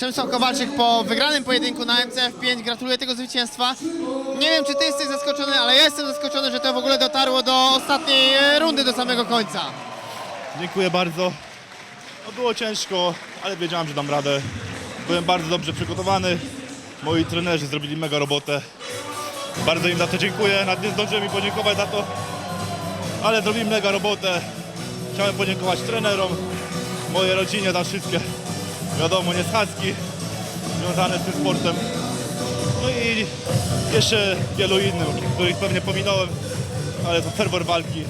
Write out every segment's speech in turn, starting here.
Przemysław Kowalczyk po wygranym pojedynku na MCF5 gratuluję tego zwycięstwa. Nie wiem, czy ty jesteś zaskoczony, ale ja jestem zaskoczony, że to w ogóle dotarło do ostatniej e, rundy, do samego końca. Dziękuję bardzo. No było ciężko, ale wiedziałem, że dam radę. Byłem bardzo dobrze przygotowany. Moi trenerzy zrobili mega robotę. Bardzo im za to dziękuję. Nawet nie zdążyłem mi podziękować za to, ale zrobili mega robotę. Chciałem podziękować trenerom, mojej rodzinie za wszystkie, wiadomo, nieschadzki związane z tym sportem. No i jeszcze wielu innym, których pewnie pominąłem, ale to fervor walki.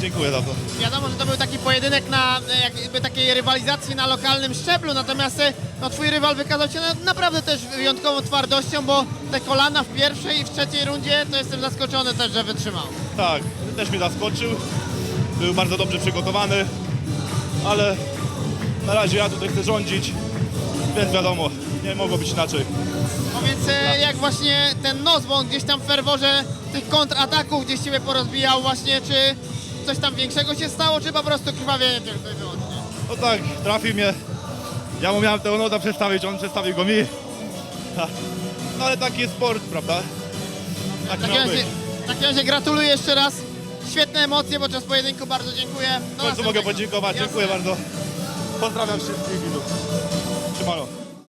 Dziękuję za to. Wiadomo, że to był taki pojedynek na jakby takiej rywalizacji na lokalnym szczeblu, natomiast e, no, twój rywal wykazał się na, naprawdę też wyjątkową twardością, bo te kolana w pierwszej i w trzeciej rundzie to jestem zaskoczony też, że wytrzymał. Tak, też mnie zaskoczył. Był bardzo dobrze przygotowany, ale na razie ja tutaj chcę rządzić, więc wiadomo, nie mogło być inaczej. Powiedz, e, jak właśnie ten nos, bo on gdzieś tam w ferworze tych kontrataków gdzieś ciebie porozbijał właśnie, czy coś tam większego się stało, czy po prostu krwawienie tylko i wyłącznie? No tak, trafił mnie. Ja mu miałem tego noza przedstawić, on przedstawił go mi. No ale taki jest sport, prawda? W Tak takim miał razie, być. w takim razie gratuluję jeszcze raz. Świetne emocje podczas pojedynku, bardzo dziękuję. Do W końcu mogę następnego. podziękować, Jasne. dziękuję bardzo. Pozdrawiam wszystkich widzów. Siemano.